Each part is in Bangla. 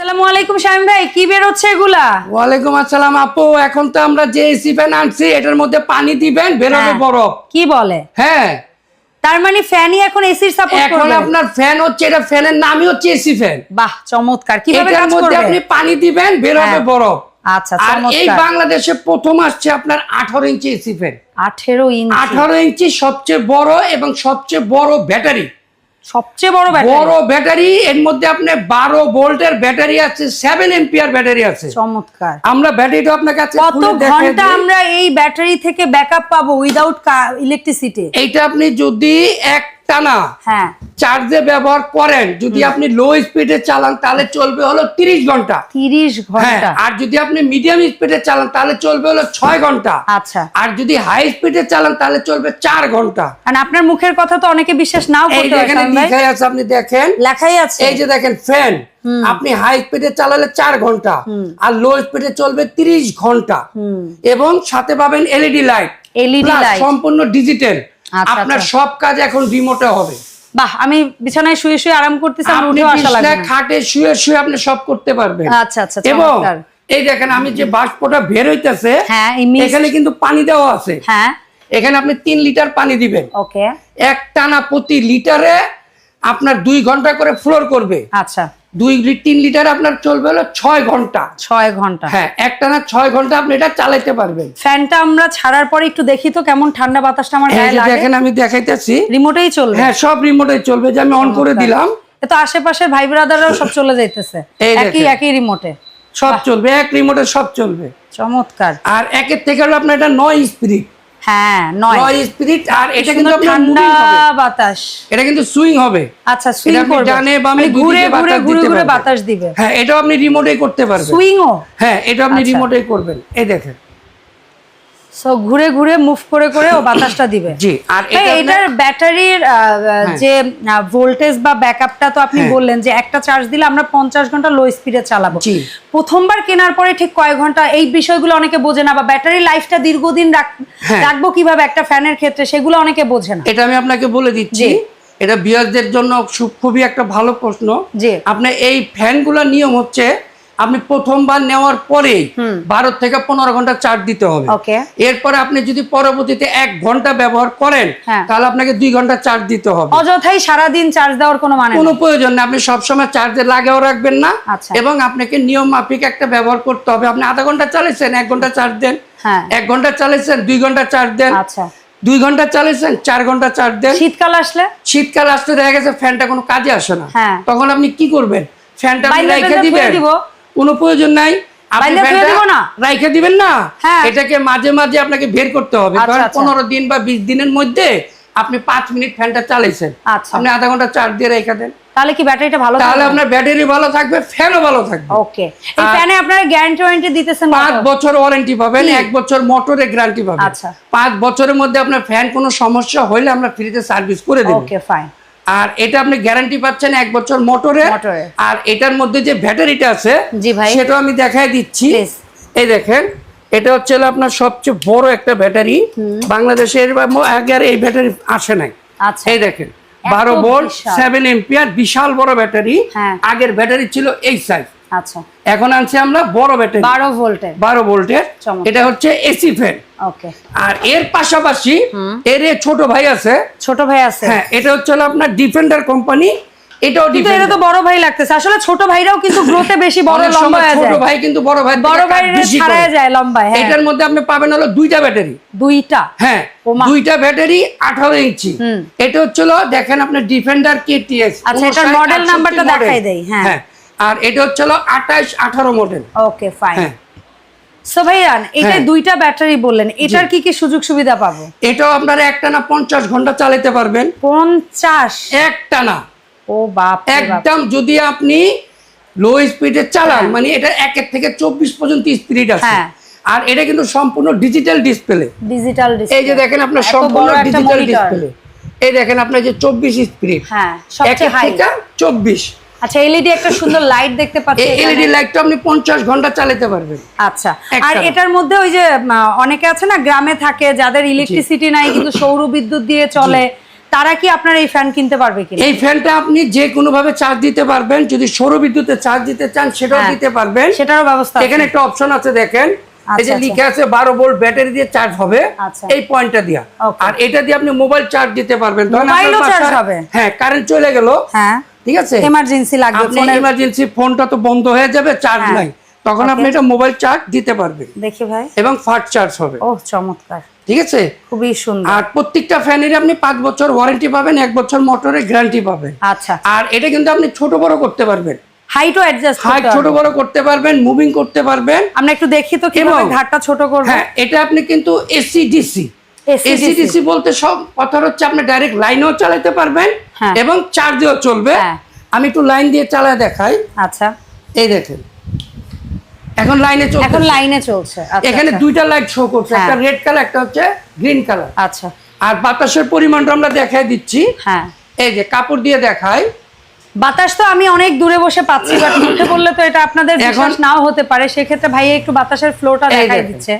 আসসালামু আলাইকুম শামিম ভাই কি বেরোচ্ছে এগুলা? ওয়ালাইকুম আসসালাম আপু এখন তো আমরা যে এসি ফ্যান আনছি এটার মধ্যে পানি দিবেন বেরোবে হ্যাঁ। বরফ। কি বলে? হ্যাঁ। তার মানে ফ্যানই এখন এসির সাপোর্ট এখন আপনার ফ্যান হচ্ছে এটা ফ্যানের নামই হচ্ছে এসি ফ্যান বাহ চমৎকার। কীভাবে এটার কাজ মধ্যে করবে? আপনি পানি দিবেন হ্যাঁ। বরফ। আচ্ছা আর এই বাংলাদেশে প্রথম আসছে আপনার আঠারো ইঞ্চি এসি ফ্যান 18 ইঞ্চি। আঠারো ইঞ্চি সবচেয়ে বড় এবং সবচেয়ে বড় ব্যাটারি। সবচেয়ে বড় ব্যাটারি বড় ব্যাটারি এর মধ্যে আপনি বারো ভোল্টের ব্যাটারি আছে সেভেন এম্পিয়ার ব্যাটারি আছে। চমৎকার। আমরা ব্যাটারিটা আপনার কাছে কত ঘণ্টা আমরা এই ব্যাটারি থেকে ব্যাকআপ পাবো উইদাউট ইলেকট্রিসিটি এইটা আপনি যদি এক টানা। হ্যাঁ। চার্জে ব্যবহার করেন যদি আপনি লো স্পিডে চালান তাহলে চলবে হলো তিরিশ ঘণ্টা। 30 হ্যাঁ ঘণ্টা আর যদি আপনি মিডিয়াম স্পিডে চালান তাহলে চলবে হলো ছয় ঘণ্টা। আচ্ছা। আর যদি হাই স্পিডে চালান তাহলে চলবে চার ঘণ্টা। আপনার মুখের কথা তো অনেকে বিশ্বাস নাও করতে। লিখাই আছে আপনি দেখেন। লেখাই আছে। এই যে দেখেন ফ্যান আপনি হাই স্পিডে চালালে চার ঘণ্টা। আর লো স্পিডে চলবে তিরিশ ঘণ্টা। এবং সাথে পাবেন এলইডি লাইট এলইডি লাইট সম্পূর্ণ ডিজিটাল আপনার আচ্ছা। সব কাজ এখন রিমোটে হবে। বাহ আমি বিছানায় শুয়ে শুয়ে আরাম করতেছি আমার উঠে আসা লাগবে। খাটে শুয়ে শুয়ে আপনি সব করতে পারবেন। আচ্ছা আচ্ছা এবং এই দেখেন আমি যে বাষ্পটা বের হইতাছে হ্যাঁ এখানে কিন্তু পানি দেওয়া আছে। হ্যাঁ। এখানে আপনি তিন লিটার পানি দিবেন। ওকে। এক টানা প্রতি লিটারে আপনার দুই ঘণ্টা করে ফ্লোর করবে। আচ্ছা। দুই তিন লিটার আপনার চলবে হলো ছয় ঘণ্টা। ছয় ঘণ্টা। হ্যাঁ একটা না ছয় ঘণ্টা আপনি এটা চালাইতে পারবেন। ফ্যানটা আমরা ছাড়ার পরে একটু দেখি তো কেমন ঠান্ডা বাতাসটা আমার গায়ে লাগে। দেখেন আমি দেখাইতেছি। রিমোটেই চলবে? হ্যাঁ সব রিমোটে চলবে যে আমি অন করে দিলাম। এ তো আশেপাশের ভাই ব্রাদাররাও সব চলে যাইতেছে। একই একই রিমোটে সব চলবে এক রিমোটে সব চলবে। চমৎকার। আর একের থেকে হলো আপনার এটা নয় স্পিরিট হ্যাঁ নয়। স্পিরিট আর এটা কিন্তু ঠান্ডা বাতাস। এটা কিন্তু সুইং হবে। আচ্ছা সুইং আপনি করবে। ডানে বামে মানে ঘুরে ঘুরে বাতাস ঘুরে ঘুরে বাতাস দিবে। হ্যাঁ এটাও আপনি রিমোটে করতে পারবেন। সুইংও হ্যাঁ এটা আপনি আচ্ছা। রিমোটে করবেন। এই দেখেন। সো ঘুরে ঘুরে মুভ করে করে ও বাতাসটা দিবে জি আর এটার ব্যাটারির যে ভোল্টেজ বা ব্যাকআপটা তো আপনি হ্যাঁ। বললেন যে একটা চার্জ দিলে আমরা পঞ্চাশ ঘণ্টা লো স্পিডে চালাবো জি। প্রথমবার কেনার পরে ঠিক কয় ঘণ্টা এই বিষয়গুলো অনেকে বোঝে না বা ব্যাটারি লাইফটা দীর্ঘদিন হ্যাঁ। রাখব কীভাবে একটা ফ্যানের ক্ষেত্রে সেগুলো অনেকে বোঝে না এটা আমি আপনাকে বলে দিচ্ছি এটা বিয়ারদের জন্য খুবই একটা ভালো প্রশ্ন জি। আপনার এই ফ্যানগুলোর নিয়ম হচ্ছে আপনি প্রথমবার নেওয়ার পরেই বারো থেকে পনেরো ঘণ্টা চার্জ দিতে হবে। এরপরে আপনি যদি পরবর্তীতে এক ঘণ্টা ব্যবহার করেন হ্যাঁ। তাহলে আপনাকে দুই ঘণ্টা চার্জ দিতে হবে। অযথাই সারাদিন চার্জ দেওয়ার কোনো মানে কোনো প্রয়োজন নেই আপনি সবসময় চার্জে লাগেও রাখবেন না। আচ্ছা। এবং আপনাকে নিয়ম মাফিক একটা ব্যবহার করতে হবে। আপনি আধা ঘণ্টা চালিয়েছেন এক ঘণ্টা চার্জ দেন। হ্যাঁ। এক ঘণ্টা চালিয়েছেন দুই ঘণ্টা চার্জ দেন। আচ্ছা। দুই ঘণ্টা চালিয়েছেন চার ঘণ্টা চার্জ দেন। শীতকাল আসলে? শীতকাল আসতে দেখা গেছে ফ্যানটা কোনো কাজে আসে না। হ্যাঁ। তখন আপনি কি করবেন? ফ্যানটা টাইন্দা দিবেন। দিব। কোনো প্রয়োজন নাই? রাইখে দিবেন না। হ্যাঁ। এটাকে মাঝে মাঝে আপনাকে বের করতে হবে। আচ্ছা, আচ্ছা। পনেরো দিন বা বিশ দিনের মধ্যে আপনি পাঁচ মিনিট ফ্যানটা চালাইছেন। আচ্ছা। আপনি আধা ঘণ্টা চার্জ দিয়ে রেখে দেন। তাহলে কি ব্যাটারিটা ভালো তাহলে আপনার ব্যাটারি ভালো থাকবে ফ্যানও ভালো থাকবে। ওকে। এই ফ্যানে আপনারা গ্যারান্টি ওয়ারেন্টি দিতেছেন বছর ওয়ারেন্টি পাবেন বছর গ্যারান্টি পাবেন। আচ্ছা। পাঁচ বছরের মধ্যে আপনার ফ্যান কোনো সমস্যা হলে আমরা ফ্রিতে সার্ভিস করে দেবো। ওকে ফাইন আর এটা আপনি গ্যারান্টি পাচ্ছেন এক বছর মোটরে। আর এটার মধ্যে যে ব্যাটারিটা আছে। সেটাও আমি দেখাই দিচ্ছি। এই দেখেন এটা হচ্ছে আপনার সবচেয়ে বড় একটা ব্যাটারি। বাংলাদেশের আগে আর এই ব্যাটারি আসে নাই। আচ্ছা। এই দেখেন বারো ভোল্ট সেভেন এম্পিয়ার বিশাল বড় ব্যাটারি। হ্যাঁ। আগের ব্যাটারি ছিল এই সাইজ আচ্ছা। এখন আনছি আমরা বড় ব্যাটারি। বারো ভোল্টের। বারো ভোল্টের। এটা হচ্ছে এসি ফ্যান। ওকে। আর এর পাশাপাশি এর ছোট ভাই আছে। ছোট ভাই আছে। হ্যাঁ এটা হচ্ছে আপনার ডিফেন্ডার কোম্পানি। এটাও কিন্তু এটা তো বড় ভাই লাগতেছে। আসলে ছোট ভাইরাও কিন্তু গ্রোথে বেশি বড় লম্বা হয়ে ছোট ভাই কিন্তু বড় ভাই বড় ভাইয়ের ছাড়ায় যায় লম্বায় হ্যাঁ। এটার মধ্যে আপনি পাবেন হলো দুইটা ব্যাটারি। দুইটা? হ্যাঁ দুইটা ব্যাটারি আঠারো ইঞ্চি। হুম। এটা হচ্ছিল দেখেন আপনার ডিফেন্ডার কেটিএস আচ্ছা, এটার model numberটা দেখাই দেই, হ্যাঁ। হ্যাঁ আর এটা হচ্ছিল আঠাশ আঠারো মডেল ওকে ফাইন হ্যাঁ। সো ভাইয়ান এটা হ্যাঁ। দুইটা ব্যাটারি বললেন এটার কি কি সুযোগ সুবিধা পাবো? এটাও আপনারা একটানা পঞ্চাশ ঘণ্টা চালাতে পারবেন। পঞ্চাশ? একটানা ও বাপ। একদম যদি আপনি লো স্পিডে চালান মানে এটা একের থেকে চব্বিশ পর্যন্ত স্পিড আছে। হ্যাঁ। আর এটা কিন্তু সম্পূর্ণ ডিজিটাল ডিসপ্লে ডিজিটাল এই যে দেখেন আপনার সম্পূর্ণ ডিজিটাল ডিসপ্লে এই দেখেন আপনার যে চব্বিশ স্পিড হ্যাঁ সবচেয়ে হাই থেকে চব্বিশ। আচ্ছা এলইডি একটা সুন্দর লাইট দেখতে পাচ্ছি এই এখানে। এলইডি লাইটটা আপনি পঞ্চাশ ঘণ্টা চালাতে পারবেন আচ্ছা আর এটার মধ্যে ওই যে অনেকে আছে না গ্রামে থাকে যাদের ইলেকট্রিসিটি নাই কিন্তু সৌর বিদ্যুৎ দিয়ে চলে তারা কি আপনার এই ফ্যান কিনতে পারবে কিনা এই ফ্যানটা আপনি যে কোনো ভাবে চার্জ দিতে পারবেন যদি সৌর বিদ্যুতে চার্জ দিতে চান সেটাও হ্যাঁ। দিতে পারবেন সেটারও ব্যবস্থা এখানে একটা অপশন আছে দেখেন এই আচ্ছা, যে আচ্ছা। লিখে আছে বারো ভোল্ট ব্যাটারি দিয়ে চার্জ হবে আচ্ছা। এই পয়েন্টটা দিয়া. আর এটা দিয়ে আপনি মোবাইল চার্জ দিতে পারবেন মোবাইলও বাসায়- হবে? হ্যাঁ কারেন্ট চলে গেল হ্যাঁ ঠিক আছে? এমার্জেন্সি লাগবে আপনি ফোনের ইমার্জেন্সি ফোনটা তো বন্ধ হয়ে যাবে চার্জ হ্যাঁ। নাই। তখন আপনি এটা মোবাইল চার্জ দিতে পারবেন দেখি ভাই। এবং ফাস্ট চার্জ হবে। ও চমৎকার। ঠিক আছে? খুবই সুন্দর। আর প্রত্যেকটা ফ্যানের আপনি পাঁচ বছর ওয়ারেন্টি পাবেন এক বছর মোটরের গ্যারান্টি পাবেন। আচ্ছা আর এটা কিন্তু আপনি ছোট বড় করতে পারবেন। হাইটও অ্যাডজাস্ট হাইট ছোট বড় করতে পারবেন মুভিং করতে পারবেন। আমরা একটু দেখি তো কীভাবে ঘাটটা ছোট করব। হ্যাঁ এটা আপনি কিন্তু AC DC AC AC DC বলতে সব কথা হচ্ছে আপনি ডাইরেক্ট লাইনেও চালাতে পারবেন হ্যাঁ। এবং চার্জেও চলবে। হ্যাঁ। আমি একটু লাইন দিয়ে চালায় দেখাই। আচ্ছা। এই দেখেন। এখন লাইনে চলছে। এখন লাইনে চলছে। আচ্ছা, এখানে আচ্ছা। দুইটা লাইট শো করছে। হ্যাঁ। একটা রেড কালার একটা হচ্ছে গ্রিন কালার আচ্ছা। আর বাতাসের পরিমাণটা আমরা দেখাই দিচ্ছি। হ্যাঁ। এই যে কাপড় দিয়ে দেখাই। বাতাস তো আমি অনেক দূরে বসে পাচ্ছি বাট মুখে বললে তো এটা আপনাদের বিশ্বাস নাও হতে পারে। সেক্ষেত্রে ভাই একটু বাতাসের ফ্লোটা দেখাই দিচ্ছে।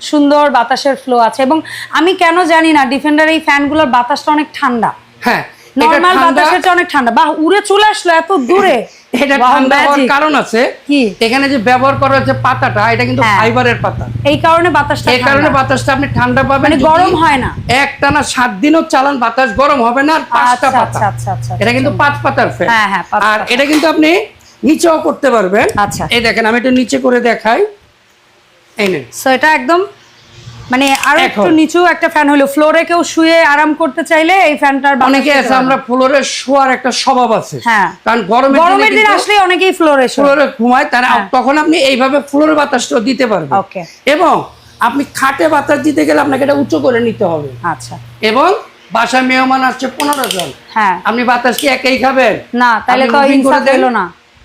সুন্দর বাতাসের ফ্লো আছে। এবং আমি কেন জানি না ডিফেন্ডার এই ফ্যানগুলোর বাতাসটা অনেক ঠান্ডা। হ্যাঁ নর্মাল ঠান্ডা- বাতাসের চেয়ে অনেক ঠান্ডা। বাহ উড়ে চলে আসলো এত দূরে। এটা Wow, ঠান্ডা হওয়ার কারণ আছে কি? এখানে যে ব্যবহার করা হচ্ছে পাতাটা এটা কিন্তু হ্যাঁ। ফাইবারের পাতা। এই কারণে বাতাসটা এই কারণে বাতাসটা আপনি ঠান্ডা পাবেন মানে গরম হয় না। একটানা সাত দিনও চালান বাতাস গরম হবে না আর পাঁচটা আচ্ছা, পাতা। আচ্ছা, আচ্ছা, আচ্ছা, এটা কিন্তু পাঁচ পাতার ফ্যান হ্যাঁ, হ্যাঁ, আর এটা কিন্তু আপনি নিচেও করতে পারবেন। আচ্ছা। এই দেখেন আমি একটু নিচে করে দেখাই। এই নেন। সো এটা একদম মানে আরও একটু নিচু একটা ফ্যান হলো। ফ্লোরে কেউ শুয়ে আরাম করতে চাইলে এই ফ্যানটার অনেকে আছে আমরা ফ্লোরে শোয়ার একটা স্বভাব আছে। হ্যাঁ। কারণ গরমের গরমের দিন আসলে অনেকেই ফ্লোরে ফ্লোরে ঘুমায় তারা হ্যাঁ। তখন আপনি এইভাবে ফ্লোরের বাতাসটা দিতে পারবেন. এবং আপনি খাটে বাতাস দিতে গেলে আপনাকে এটা উঁচু করে নিতে হবে। আচ্ছা। এবং বাসায় মেহমান আসছে পনেরো জন। হ্যাঁ। আপনি বাতাস কি একাই খাবেন? না তাহলে তো না।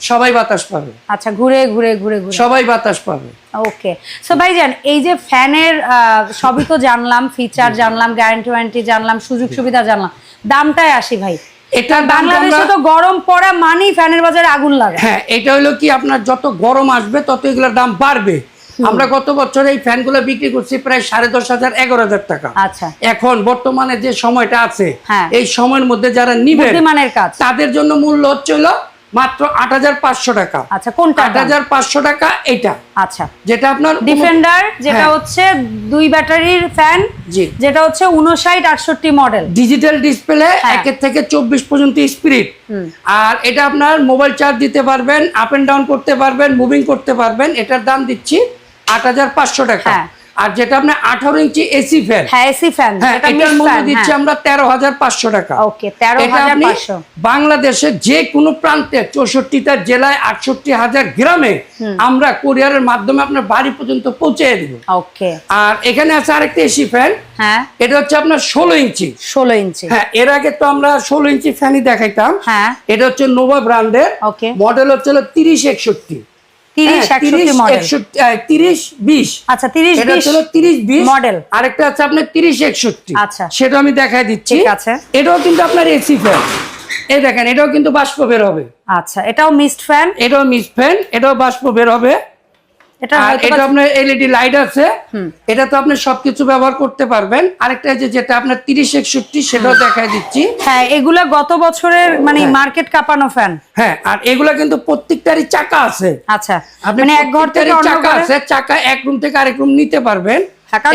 সবাই বাতাস পাবে। আচ্ছা ঘুরে ঘুরে ঘুরে ঘুরে। সবাই বাতাস পাবে। ওকে। সো ভাইজান এই যে ফ্যানের সবই তো জানলাম ফিচার জানলাম গ্যারান্টি ওয়ারেন্টি জানলাম সুযোগ সুবিধা জানলাম। দামটাই আসি ভাই। দাম বাংলাদেশে তো গরম পড়া মানেই ফ্যানের বাজারে আগুন লাগে। হ্যাঁ এটা হলো কি আপনার যত গরম আসবে তত এগুলোর দাম বাড়বে। আমরা গত বছর এই ফ্যানগুলো বিক্রি করছি প্রায় সাড়ে দশ হাজার এগারো হাজার টাকা। আচ্ছা। এখন বর্তমানে যে সময়টা আছে হ্যাঁ। এই সময়ের মধ্যে যারা নিবে তাদের জন্য মূল্য হচ্ছে হলো মাত্র আট হাজার পাঁচশো টাকা। আচ্ছা কোনটা আট হাজার পাঁচশো টাকা এটা। আচ্ছা। যেটা আপনার ডিফেন্ডার যেটা হ্যাঁ। হচ্ছে দুই ব্যাটারির ফ্যান জি। যেটা হচ্ছে উনষাট আটষট্টি মডেল। ডিজিটাল ডিসপ্লে হ্যাঁ। একের থেকে চব্বিশ পর্যন্ত স্পিরিট আর এটা আপনার মোবাইল চার্জ দিতে পারবেন আপ এন্ড ডাউন করতে পারবেন মুভিং করতে পারবেন এটার দাম দিচ্ছি আট হাজার পাঁচশো টাকা। হ্যাঁ। আর যেটা আপনার আঠারো ইঞ্চি এসি ফ্যান হ্যাঁ এসি ফ্যান হ্যাঁ এটার মূল্য দিচ্ছি আমরা তেরো হাজার পাঁচশো টাকা। ওকে তেরো বাংলাদেশের যে কোনো প্রান্তে চৌষট্টিটা জেলায় আটষট্টি হাজার গ্রামে আমরা কোরিয়ারের মাধ্যমে আপনার বাড়ি পর্যন্ত পৌঁছে দেবো। ওকে। আর এখানে আছে আরেকটা এসি ফ্যান হ্যাঁ। এটা হচ্ছে আপনার ষোলো ইঞ্চি। ষোলো ইঞ্চি। হ্যাঁ এর আগে তো আমরা ষোলো ইঞ্চি ফ্যানই দেখাইতাম। হ্যাঁ। এটা হচ্ছে নোভা ব্র্যান্ডের ওকে। মডেল হচ্ছে তিরিশ একষট্টি। আরেকটা আছে আপনার তিরিশ একষট্টি। আচ্ছা। সেটা আমি দেখাই দিচ্ছি। এটাও কিন্তু আপনার এসি ফ্যান এই দেখেন এটাও কিন্তু বাষ্প বের হবে। আচ্ছা এটাও মিস্ট ফ্যান এটাও মিস ফ্যান এটাও বাষ্প বের হবে। এটা এটা আপনার এলইডি লাইট আছে। এটা তো আপনি সবকিছু ব্যবহার করতে পারবেন। আরেকটা যে যেটা আপনার তিরিশ একষট্টি সেটাও দিচ্ছি। হ্যাঁ এগুলা গত বছরের মানে মার্কেট কাঁপানো ফ্যান হ্যাঁ আর এগুলা কিন্তু প্রত্যেকটারই চাকা আছে। আচ্ছা। মানে এক ঘর থেকে চাকা আছে চাকা এক রুম থেকে আরেক রুম নিতে পারবেন। হ্যাঁ, কারণ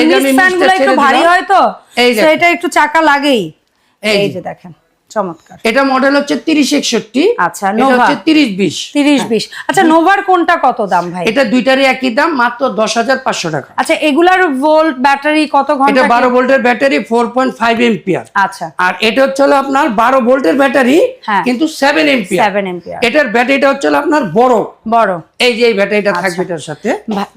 একটু ভারী হয় তো একটু চাকা লাগেই। এই। যে দেখেন। চমৎকার। এটা মডেল হচ্ছে তিরিশ একষট্টি আচ্ছা, হচ্ছে তিরিশ বিশ। তিরিশ বিশ। আচ্ছা নোভার কোনটা কত দাম ভাই? এটা দুইটারই একই দাম মাত্র দশ হাজার পাঁচশো টাকা। আচ্ছা এগুলার ভোল্ট ব্যাটারি কত ঘণ্টা বারো ভোল্টের battery four point five ampere আচ্ছা। আর এটা হচ্ছে আপনার বারো ভোল্টের ব্যাটারি হ্যাঁ। কিন্তু সেভেন এম্পিয়ার সেভেন এম্পিয়ার এটার ব্যাটারিটা হচ্ছে আপনার বড়। বড়। এই যে এই ব্যাটারিটা। থাকবে এটার সাথে।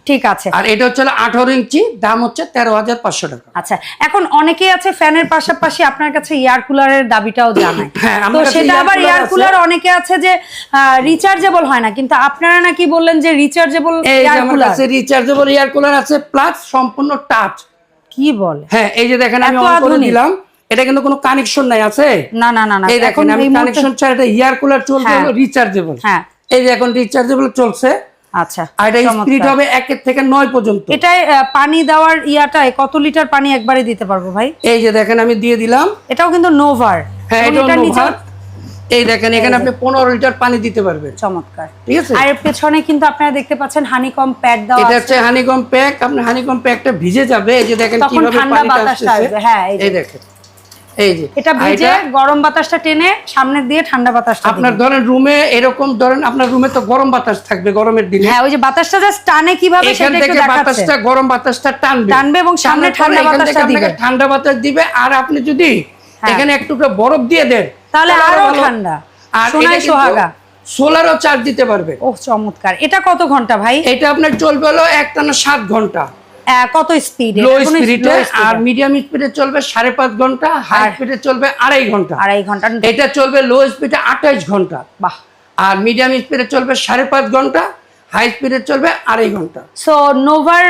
ঠিক আছে। আর এটা হচ্ছে আঠারো ইঞ্চি দাম হচ্ছে তেরো হাজার পাঁচশো টাকা। আচ্ছা এখন অনেকেই আছে ফ্যানের পাশাপাশি আপনার কাছে এয়ার কুলারের দাবিটাও জানায় হ্যাঁ, তো সেটা আবার এয়ার কুলার অনেকে আছে যে রিচার্জেবল হয় না কিন্তু আপনারা নাকি বললেন যে রিচার্জেবল এয়ার কুলার কাছে রিচার্জেবল এয়ার কুলার আছে প্লাস সম্পূর্ণ টাচ কি বলে? হ্যাঁ এই যে দেখেন আমি অন করে দিলাম। এটা কিন্তু কোনো কানেকশন নাই আছে? না না না না এই দেখেন আমি কানেকশন ছাড়া এটা ইয়ার কুলার হ্যাঁ। রিচার্জেবল হ্যাঁ। এই যে এখন রিচার্জেবল চলছে। আচ্ছা আর এটা স্পিড হবে থেকে পর্যন্ত। পানি দেওয়ার ইয়াটায় কত লিটার পানি একবারে দিতে পারব ভাই? এই যে দেখেন আমি দিয়ে দিলাম। এটাও কিন্তু নোভার হ্যাঁ এটা এটার নিচে এই দেখেন এখানে আপনি পনেরো লিটার পানি দিতে পারবেন। চমৎকার। ঠিক আছে? আর পেছনে কিন্তু আপনারা দেখতে পাচ্ছেন হানিকম প্যাড দেওয়া এটা হচ্ছে হানিকম প্যাক। আপনার হানিকম প্যাকটা ভিজে যাবে। এই যে দেখেন কীভাবে পানিটা বাতাসটা হ্যাঁ, এই দেখেন। এই যে। এটা ভিজে গরম বাতাসটা টেনে দিয়ে ঠান্ডা বাতাসটা আপনার ধরেন রুমে এরকম ধরেন আপনার রুমে তো গরম বাতাস থাকবে গরমের দিনে। হ্যাঁ ওই যে বাতাসটা জাস্ট টানে কীভাবে এখান সেটা একটু দেখাচ্ছে। বাতাসটা গরম বাতাসটা টানবে। টানবে এবং সামনে ঠান্ডা বাতাসটা দিবে। ঠান্ডা বাতাস দিবে। আর আপনি যদি। এখানে একটু করে বরফ দিয়ে দেন। তাহলে আরও ঠান্ডা। আর সোনায় সোহাগা। সোলারও চার্জ দিতে পারবে। ও চমৎকার। এটা কত ঘণ্টা ভাই? এটা আপনার চলবে হলো একটানা সাত ঘণ্টা। কত স্পিড লো স্পিডে আর মিডিয়াম স্পিডে চলবে সাড়ে পাঁচ ঘণ্টা হাই স্পিডে চলবে আড়াই ঘণ্টা। আড়াই ঘণ্টা। এটা চলবে লো স্পিডে আঠাইশ ঘণ্টা। বাহ। আর মিডিয়াম স্পিডে চলবে সাড়ে পাঁচ ঘণ্টা হাই স্পিডে চলবে আড়াই ঘণ্টা। সো নোভার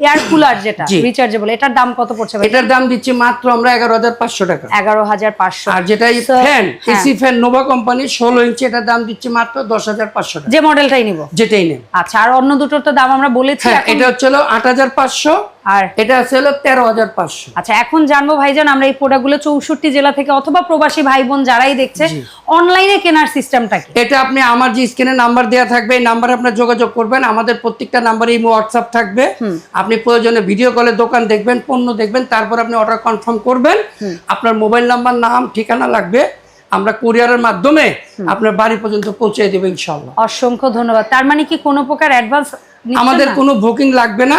এয়ার কুলার যেটা। রিচার্জেবল এটার দাম কত পড়ছে এটার দাম দিচ্ছি মাত্র আমরা এগারো হাজার পাঁচশো টাকা। এগারো হাজার পাঁচশো। আর যেটা fan. AC fan Nova company ষোলো ইঞ্চি এটার দাম দিচ্ছি মাত্র দশ হাজার পাঁচশো টাকা। যে মডেলটাই নিব। যেটাই নেব আচ্ছা আর অন্য দুটোর তো দাম আমরা বলেছি হ্যাঁ এটা হচ্ছে আট হাজার পাঁচশো। আর এটা হচ্ছে হলো তেরো হাজার পাঁচশো। আচ্ছা এখন জানব ভাইজান আমরা এই প্রোডাক্টগুলো চৌষট্টি জেলা থেকে অথবা প্রবাসী ভাই বোন যারাই দেখছে অনলাইনে কেনার সিস্টেমটা কি? এটা আপনি আমার যে স্ক্রিনে নাম্বার দেওয়া থাকবে এই নাম্বারে আপনার যোগাযোগ করবেন আমাদের প্রত্যেকটা নাম্বারে এই হোয়াটসঅ্যাপ থাকবে। আপনি প্রয়োজনে ভিডিও কলে দোকান দেখবেন পণ্য দেখবেন তারপর আপনি অর্ডার কনফার্ম করবেন। আপনার মোবাইল নাম্বার নাম ঠিকানা লাগবে। আমরা কুরিয়ারের মাধ্যমে আপনার বাড়ি পর্যন্ত পৌঁছে দেবো ইনশাল্লাহ অসংখ্য ধন্যবাদ। তার মানে কি কোনো প্রকার অ্যাডভান্স আমাদের কোনো বুকিং লাগবে না।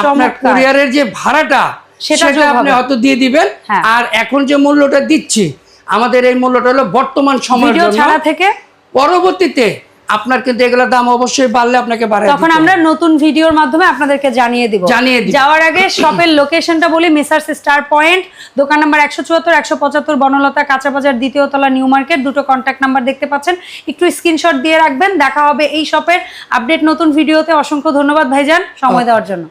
আপনার কুরিয়ারের যে ভাড়াটা সেটা আপনি। হয়তো দিয়ে দিবেন। হ্যাঁ। আর এখন যে মূল্যটা দিচ্ছি আমাদের এই মূল্যটা হলো বর্তমান সময়ের জন্য ছাড়া থেকে? পরবর্তীতে আপনার কিন্তু এগুলোর দাম অবশ্যই বাড়লে আপনাকে বাড়ায় তখন আমরা নতুন ভিডিওর মাধ্যমে আপনাদেরকে জানিয়ে দিব। জানিয়ে দিব। যাওয়ার আগে শপের লোকেশনটা বলি মিসার্স স্টার পয়েন্ট দোকান নাম্বার একশো চুয়াত্তর একশো পঁচাত্তর বনলতা কাঁচাবাজার দ্বিতীয় তলা নিউ মার্কেট দুটো কন্ট্যাক্ট নাম্বার দেখতে পাচ্ছেন। একটু স্ক্রিনশট দিয়ে রাখবেন দেখা হবে এই শপের আপডেট নতুন ভিডিওতে। অসংখ্য ধন্যবাদ ভাইজান সময় দেওয়ার জন্য।